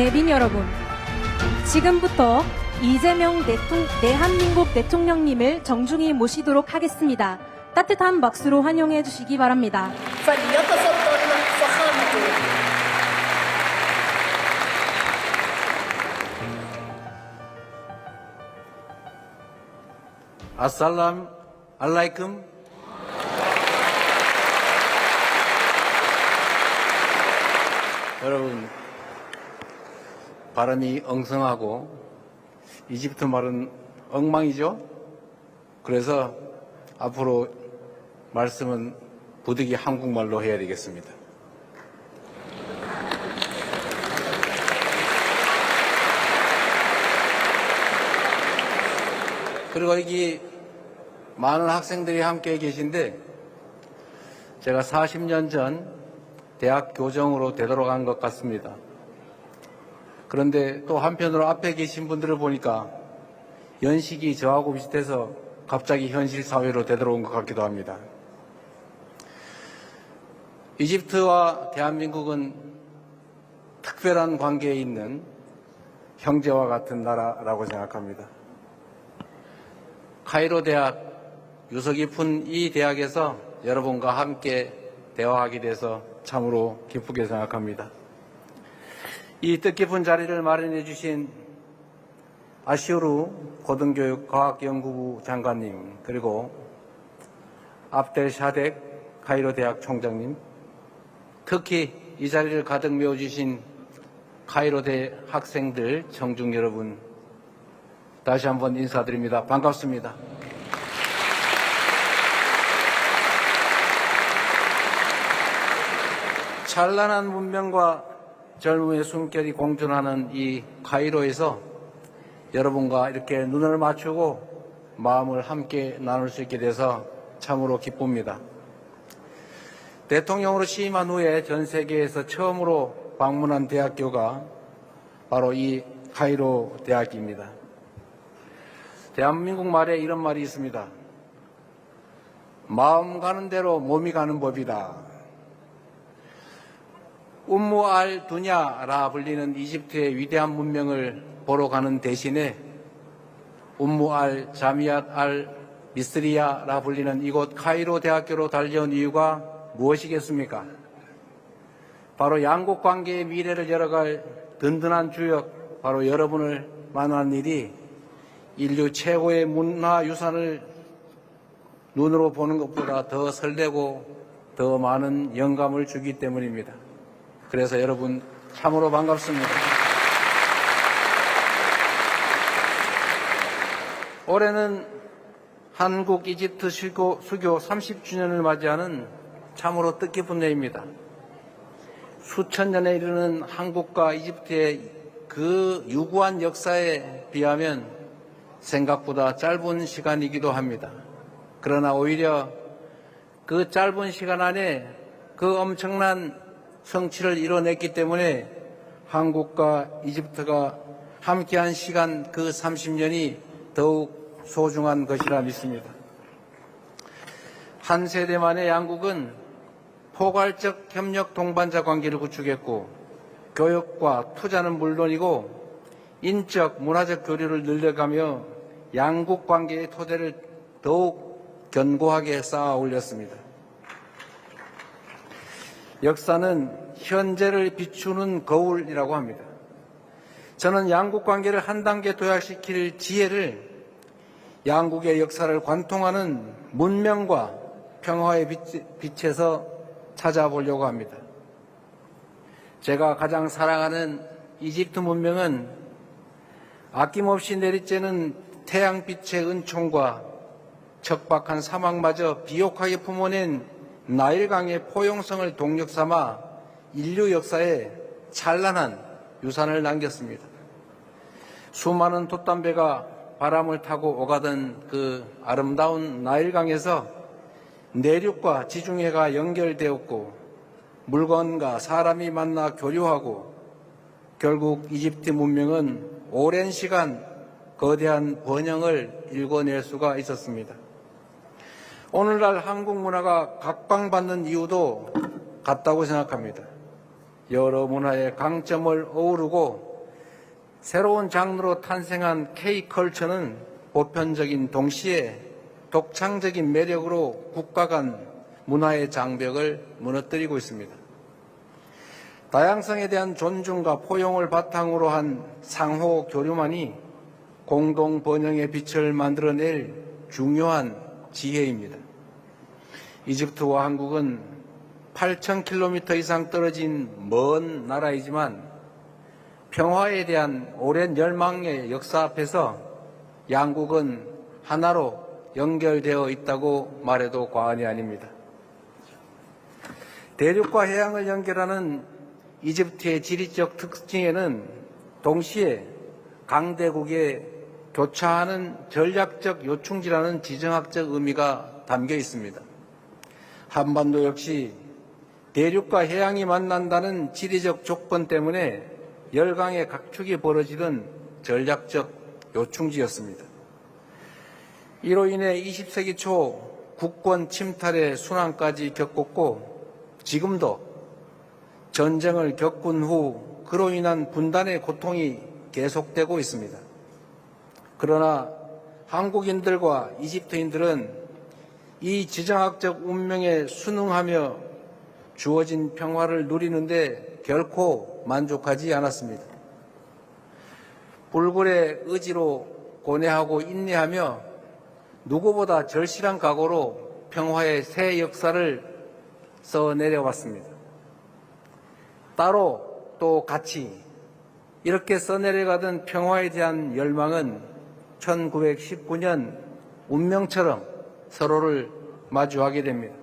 내빈 여러분, 지금부터 이재명 대통, 대한민국 대통령님을 정중히 모시도록 하겠습니다. 따뜻한 박수로 환영해 주시기 바랍니다. 아살람 알라이쿰 여러분 발음이 엉성하고 이집트 말은 엉망이죠 그래서 앞으로 말씀은 부득이 한국말로 해야 되겠습니다 그리고 여기 많은 학생들이 함께 계신데 제가 40년 전 대학 교정으로 되돌아간 것 같습니다. 그런데 또 한편으로 앞에 계신 분들을 보니까 연식이 저하고 비슷해서 갑자기 현실 사회로 되돌아온 것 같기도 합니다. 이집트와 대한민국은 특별한 관계에 있는 형제와 같은 나라라고 생각합니다. 카이로 대학 유서 깊은 이 대학에서 여러분과 함께 대화하게 돼서 참으로 기쁘게 생각합니다. 이 뜻깊은 자리를 마련해 주신 아시오르 고등교육과학연구부 장관님 그리고 압델 샤덱 카이로 대학 총장님 특히 이 자리를 가득 메워주신 카이로 대 학생들 청중 여러분 다시 한번 인사드립니다. 반갑습니다. 찬란한 문명과 젊음의 숨결이 공존하는 이 카이로에서 여러분과 이렇게 눈을 맞추고 마음을 함께 나눌 수 있게 돼서 참으로 기쁩니다. 대통령으로 취임한 후에 전 세계에서 처음으로 방문한 대학교가 바로 이 카이로 대학입니다. 대한민국 말에 이런 말이 있습니다. 마음 가는 대로 몸이 가는 법이다. 움무 알 두냐라 불리는 이집트의 위대한 문명을 보러 가는 대신에 움무 알 자미앗 알 미스리야라 불리는 이곳 카이로 대학교로 달려온 이유가 무엇이겠습니까? 바로 양국 관계의 미래를 열어갈 든든한 주역, 바로 여러분을 만난 일이 인류 최고의 문화 유산을 눈으로 보는 것보다 더 설레고 더 많은 영감을 주기 때문입니다. 그래서 여러분 참으로 반갑습니다. 올해는 한국 이집트 수교, 수교 30주년을 맞이하는 참으로 뜻깊은 해입니다. 수천 년에 이르는 한국과 이집트의 그 유구한 역사에 비하면 생각보다 짧은 시간이기도 합니다. 그러나 오히려 그 짧은 시간 안에 그 엄청난 성취를 이뤄냈기 때문에 한국과 이집트가 함께한 시간 그 30년이 더욱 소중한 것이라 믿습니다. 한 세대 만에 양국은 포괄적 협력 동반자 관계를 구축했고 교육과 투자는 물론이고 인적 문화적 교류를 늘려가며 양국 관계의 토대를 더욱 견고하게 쌓아 올렸습니다. 역사는 현재를 비추는 거울이라고 합니다. 저는 양국 관계를 한 단계 도약시킬 지혜를 양국의 역사를 관통하는 문명과 평화의 빛, 에서 찾아보려고 합니다. 제가 가장 사랑하는 이집트 문명은 아낌없이 내리쬐는 태양빛의 은총과 척박한 사막마저 비옥하게 품어낸 나일강의 포용성을 동력 삼아 인류 역사에 찬란한 유산을 남겼습니다. 수많은 돛담배가 바람을 타고 오가던 그 아름다운 나일강에서 내륙과 지중해가 연결되었고 물건과 사람이 만나 교류하고 결국 이집트 문명은 오랜 시간 거대한 번영을 일궈낼 수가 있었습니다. 오늘날 한국 문화가 각광받는 이유도 같다고 생각합니다. 여러 문화의 강점을 어우르고 새로운 장르로 탄생한 K컬처는 보편적인 동시에 독창적인 매력으로 국가 간 문화의 장벽을 무너뜨리고 있습니다. 다양성에 대한 존중과 포용을 바탕으로 한 상호 교류만이 공동 번영의 빛을 만들어낼 중요한 지혜입니다. 이집트와 한국은 8,000km 이상 떨어진 먼 나라이지만 평화에 대한 오랜 열망의 역사 앞에서 양국은 하나로 연결되어 있다고 말해도 과언이 아닙니다. 대륙과 해양을 연결하는 이집트의 지리적 특징에는 동시에 강대국의 교차하는 전략적 요충지라는 지정학적 의미가 담겨 있습니다. 한반도 역시 대륙과 해양이 만난다는 지리적 조건 때문에 열강의 각축이 벌어지던 전략적 요충지였습니다. 이로 인해 20세기 초 국권 침탈의 순환까지 겪었고 지금도 전쟁을 겪은 후 그로 인한 분단의 고통이 계속되고 있습니다. 그러나 한국인들과 이집트인들은 이 지정학적 운명에 순응하며 주어진 평화를 누리는데 결코 만족하지 않았습니다. 불굴의 의지로 고뇌하고 인내하며 누구보다 절실한 각오로 평화의 새 역사를 써 내려왔습니다. 따로 또 같이 이렇게 써내려가던 평화에 대한 열망은 1919년 운명처럼 서로를 마주하게 됩니다.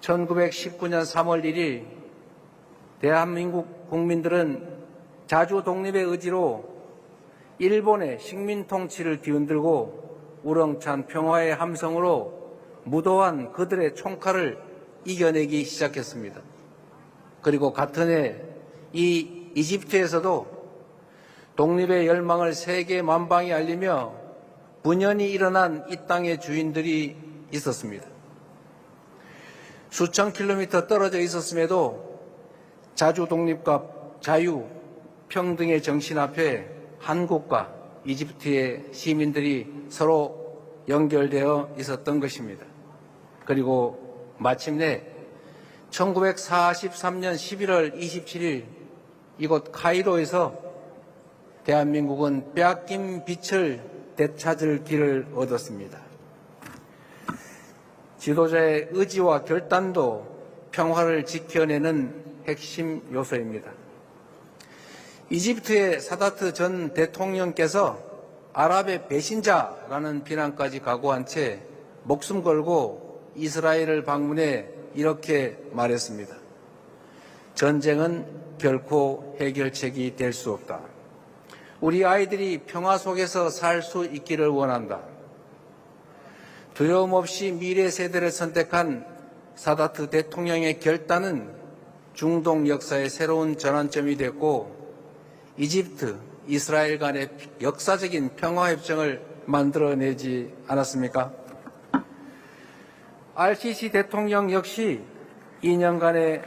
1919년 3월 1일 대한민국 국민들은 자주 독립의 의지로 일본의 식민 통치를 뒤흔들고 우렁찬 평화의 함성으로 무도한 그들의 총칼을 이겨내기 시작했습니다. 그리고 같은 해 이 이집트에서도 독립의 열망을 세계 만방에 알리며 분연히 일어난 이 땅의 주인들이 있었습니다. 수천 킬로미터 떨어져 있었음에도 자주 독립과 자유, 평등의 정신 앞에 한국과 이집트의 시민들이 서로 연결되어 있었던 것입니다. 그리고 마침내 1943년 11월 27일 이곳 카이로에서 대한민국은 빼앗긴 빛을 되찾을 길을 얻었습니다. 지도자의 의지와 결단도 평화를 지켜내는 핵심 요소입니다. 이집트의 사다트 전 대통령께서 아랍의 배신자라는 비난까지 각오한 채 목숨 걸고 이스라엘을 방문해 이렇게 말했습니다. 전쟁은 결코 해결책이 될 수 없다. 우리 아이들이 평화 속에서 살 수 있기를 원한다. 두려움 없이 미래 세대를 선택한 사다트 대통령의 결단은 중동 역사의 새로운 전환점이 됐고 이집트, 이스라엘 간의 역사적인 평화협정을 만들어내지 않았습니까? RCC 대통령 역시 2년간의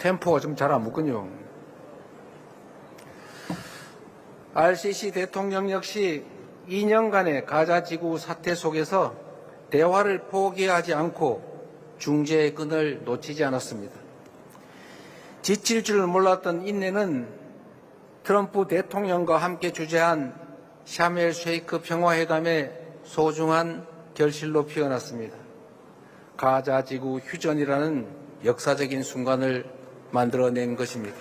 템포가 좀 잘 안 붙군요. RCC 대통령 역시 2년간의 가자 지구 사태 속에서 대화를 포기하지 않고 중재의 끈을 놓치지 않았습니다. 지칠 줄 몰랐던 인내는 트럼프 대통령과 함께 주재한 샤멜 쉐이크 평화회담의 소중한 결실로 피어났습니다. 가자 지구 휴전이라는 역사적인 순간을 만들어낸 것입니다.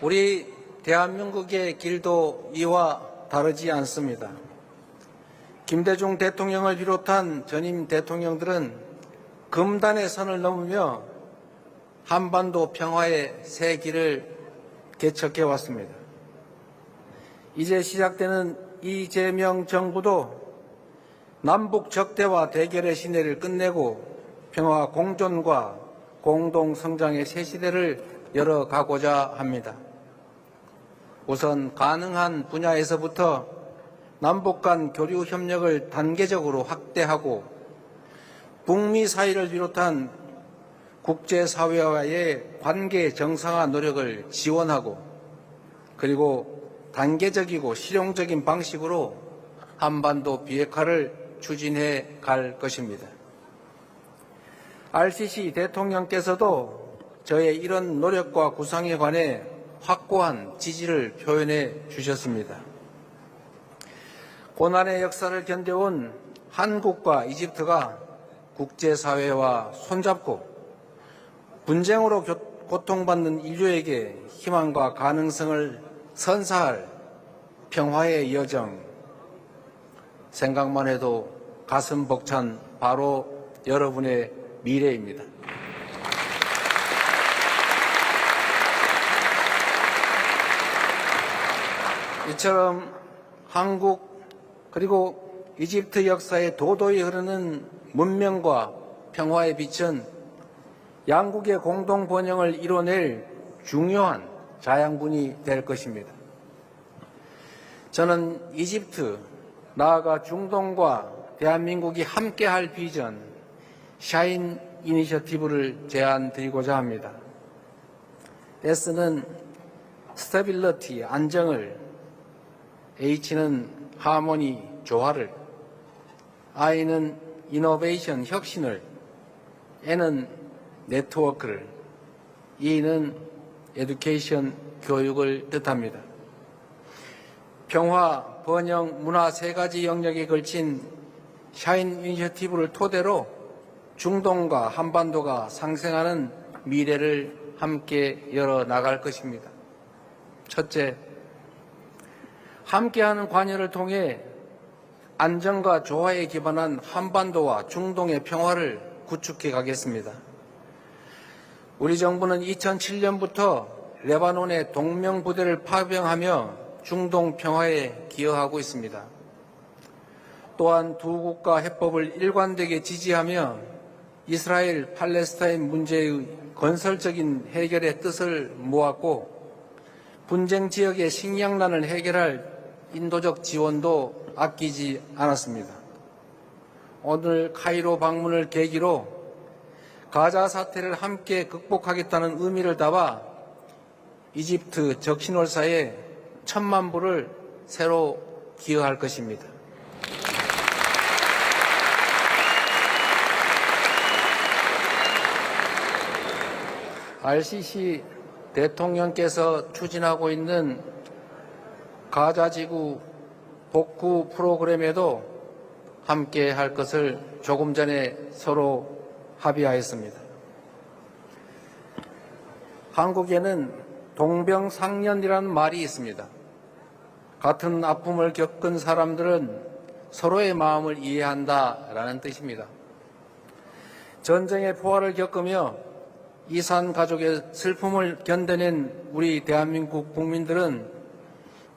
우리 대한민국의 길도 이와 다르지 않습니다. 김대중 대통령을 비롯한 전임 대통령들은 금단의 선을 넘으며 한반도 평화의 새 길을 개척해 왔습니다. 이제 시작되는 이재명 정부도 남북 적대와 대결의 시대를 끝내고 평화 공존과 공동 성장의 새 시대를 열어가고자 합니다. 우선 가능한 분야에서부터 남북 간 교류 협력을 단계적으로 확대하고 북미 사이를 비롯한 국제사회와의 관계 정상화 노력을 지원하고 그리고 단계적이고 실용적인 방식으로 한반도 비핵화를 추진해 갈 것입니다. RCC 대통령께서도 저의 이런 노력과 구상에 관해 확고한 지지를 표현해 주셨습니다. 고난의 역사를 견뎌온 한국과 이집트가 국제사회와 손잡고 분쟁으로 교- 고통받는 인류에게 희망과 가능성을 선사할 평화의 여정 생각만 해도 가슴 벅찬 바로 여러분의 미래입니다. 이처럼 한국 그리고 이집트 역사에 도도히 흐르는 문명과 평화의 빛은 양국의 공동 번영을 이뤄낼 중요한 자양분이 될 것입니다. 저는 이집트, 나아가 중동과 대한민국이 함께할 비전, 샤인 이니셔티브를 제안 드리고자 합니다. S는 스테빌러티, 안정을, H는 하모니, 조화를, I는 이노베이션, 혁신을, N은 네트워크를, E는 에듀케이션, 교육을 뜻합니다. 평화, 번영, 문화 세 가지 영역에 걸친 샤인 이니셔티브를 토대로 중동과 한반도가 상생하는 미래를 함께 열어 나갈 것입니다. 첫째, 함께하는 관여를 통해 안정과 조화에 기반한 한반도와 중동의 평화를 구축해 가겠습니다. 우리 정부는 2007년부터 레바논의 동명부대를 파병하며 중동 평화에 기여하고 있습니다. 또한 두 국가 해법을 일관되게 지지하며 이스라엘 팔레스타인 문제의 건설적인 해결의 뜻을 모았고 분쟁 지역의 식량난을 해결할 인도적 지원도 아끼지 않았습니다. 오늘 카이로 방문을 계기로 가자 사태를 함께 극복하겠다는 의미를 담아 이집트 적신월사에 천만 불을 새로 기여할 것입니다. RCC 대통령께서 추진하고 있는 가자지구 복구 프로그램에도 함께 할 것을 조금 전에 서로 합의하였습니다. 한국에는 동병상련이라는 말이 있습니다. 같은 아픔을 겪은 사람들은 서로의 마음을 이해한다라는 뜻입니다. 전쟁의 포화를 겪으며 이산 가족의 슬픔을 견뎌낸 우리 대한민국 국민들은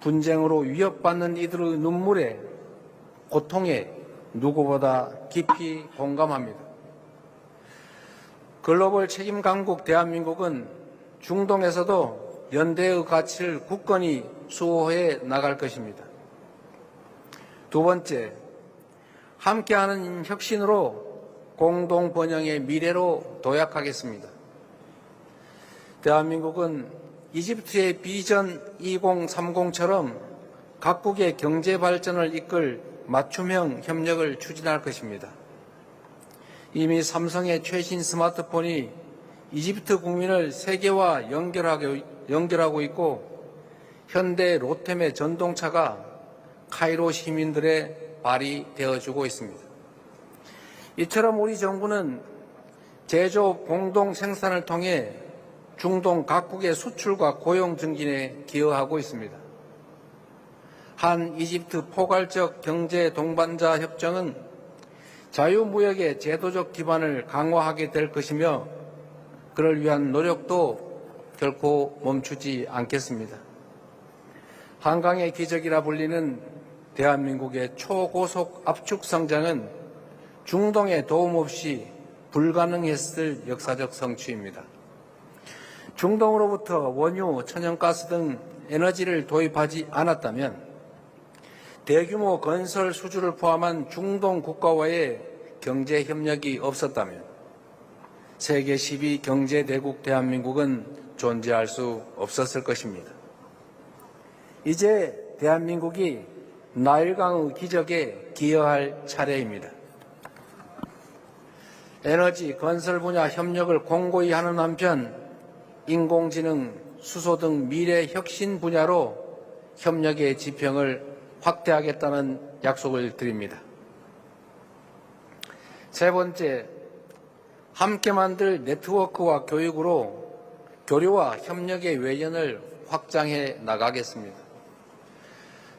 분쟁으로 위협받는 이들의 눈물에 고통에 누구보다 깊이 공감합니다. 글로벌 책임 강국 대한민국은 중동에서도 연대의 가치를 굳건히 수호해 나갈 것입니다. 두 번째, 함께하는 혁신으로 공동 번영의 미래로 도약하겠습니다. 대한민국은 이집트의 비전 2030처럼 각국의 경제 발전을 이끌 맞춤형 협력을 추진할 것입니다. 이미 삼성의 최신 스마트폰이 이집트 국민을 세계와 연결하고, 연결하고 있고 현대 로템의 전동차가 카이로 시민들의 발이 되어주고 있습니다. 이처럼 우리 정부는 제조 공동 생산을 통해 중동 각국의 수출과 고용 증진에 기여하고 있습니다. 한 이집트 포괄적 경제 동반자 협정은 자유무역의 제도적 기반을 강화하게 될 것이며 그를 위한 노력도 결코 멈추지 않겠습니다. 한강의 기적이라 불리는 대한민국의 초고속 압축 성장은 중동의 도움 없이 불가능했을 역사적 성취입니다. 중동으로부터 원유, 천연가스 등 에너지를 도입하지 않았다면 대규모 건설 수주를 포함한 중동 국가와의 경제 협력이 없었다면 세계 12 경제 대국 대한민국은 존재할 수 없었을 것입니다. 이제 대한민국이 나일강의 기적에 기여할 차례입니다. 에너지, 건설 분야 협력을 공고히 하는 한편 인공지능, 수소 등 미래 혁신 분야로 협력의 지평을 확대하겠다는 약속을 드립니다. 세 번째, 함께 만들 네트워크와 교육으로 교류와 협력의 외연을 확장해 나가겠습니다.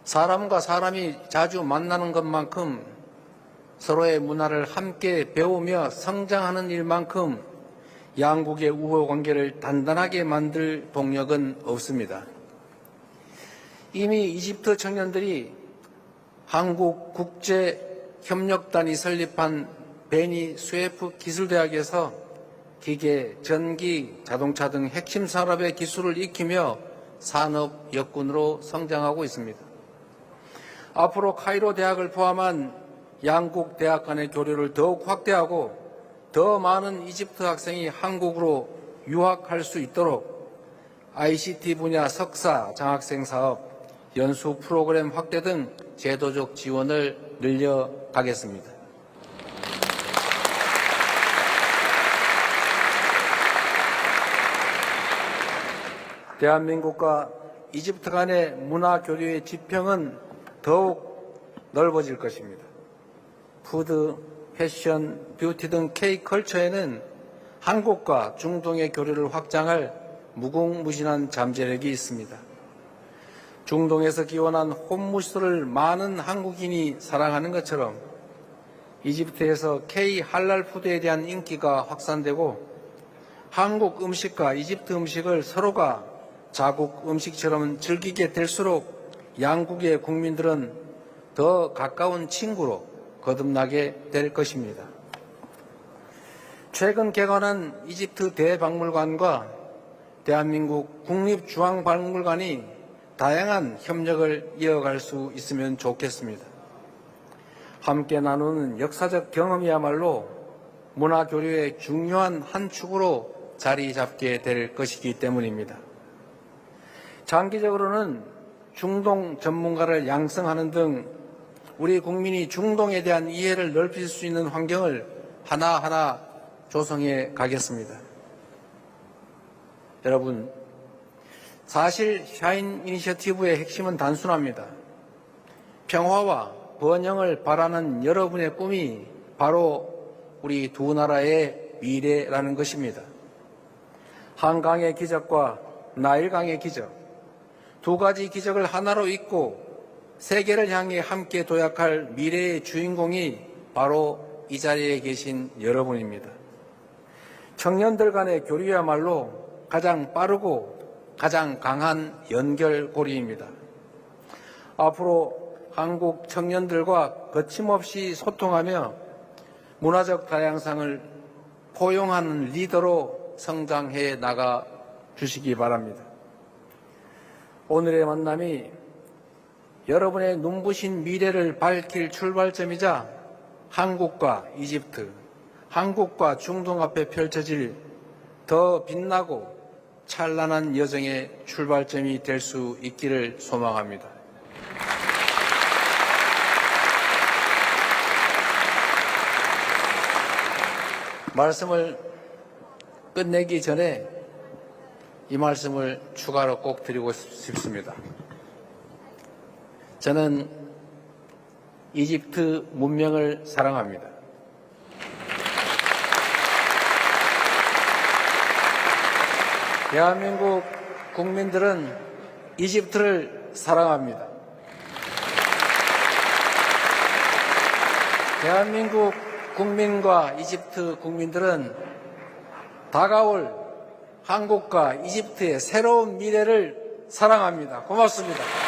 사람과 사람이 자주 만나는 것만큼 서로의 문화를 함께 배우며 성장하는 일만큼 양국의 우호 관계를 단단하게 만들 동력은 없습니다. 이미 이집트 청년들이 한국 국제 협력단이 설립한 베니 스웨프 기술대학에서 기계, 전기, 자동차 등 핵심 산업의 기술을 익히며 산업 역군으로 성장하고 있습니다. 앞으로 카이로 대학을 포함한 양국 대학 간의 교류를 더욱 확대하고 더 많은 이집트 학생이 한국으로 유학할 수 있도록 ICT 분야 석사 장학생 사업, 연수 프로그램 확대 등 제도적 지원을 늘려가겠습니다. 대한민국과 이집트 간의 문화 교류의 지평은 더욱 넓어질 것입니다. 푸드, 패션, 뷰티 등 K컬처에는 한국과 중동의 교류를 확장할 무궁무진한 잠재력이 있습니다. 중동에서 기원한 홈무스를 많은 한국인이 사랑하는 것처럼 이집트에서 K 할랄 푸드에 대한 인기가 확산되고 한국 음식과 이집트 음식을 서로가 자국 음식처럼 즐기게 될수록 양국의 국민들은 더 가까운 친구로 거듭나게 될 것입니다. 최근 개관한 이집트 대박물관과 대한민국 국립중앙박물관이 다양한 협력을 이어갈 수 있으면 좋겠습니다. 함께 나누는 역사적 경험이야말로 문화 교류의 중요한 한 축으로 자리 잡게 될 것이기 때문입니다. 장기적으로는 중동 전문가를 양성하는 등 우리 국민이 중동에 대한 이해를 넓힐 수 있는 환경을 하나하나 조성해 가겠습니다. 여러분, 사실 샤인 이니셔티브의 핵심은 단순합니다. 평화와 번영을 바라는 여러분의 꿈이 바로 우리 두 나라의 미래라는 것입니다. 한강의 기적과 나일강의 기적, 두 가지 기적을 하나로 잇고 세계를 향해 함께 도약할 미래의 주인공이 바로 이 자리에 계신 여러분입니다. 청년들 간의 교류야말로 가장 빠르고 가장 강한 연결고리입니다. 앞으로 한국 청년들과 거침없이 소통하며 문화적 다양성을 포용하는 리더로 성장해 나가 주시기 바랍니다. 오늘의 만남이 여러분의 눈부신 미래를 밝힐 출발점이자 한국과 이집트, 한국과 중동 앞에 펼쳐질 더 빛나고 찬란한 여정의 출발점이 될 수 있기를 소망합니다. 말씀을 끝내기 전에 이 말씀을 추가로 꼭 드리고 싶습니다. 저는 이집트 문명을 사랑합니다. 대한민국 국민들은 이집트를 사랑합니다. 대한민국 국민과 이집트 국민들은 다가올 한국과 이집트의 새로운 미래를 사랑합니다. 고맙습니다.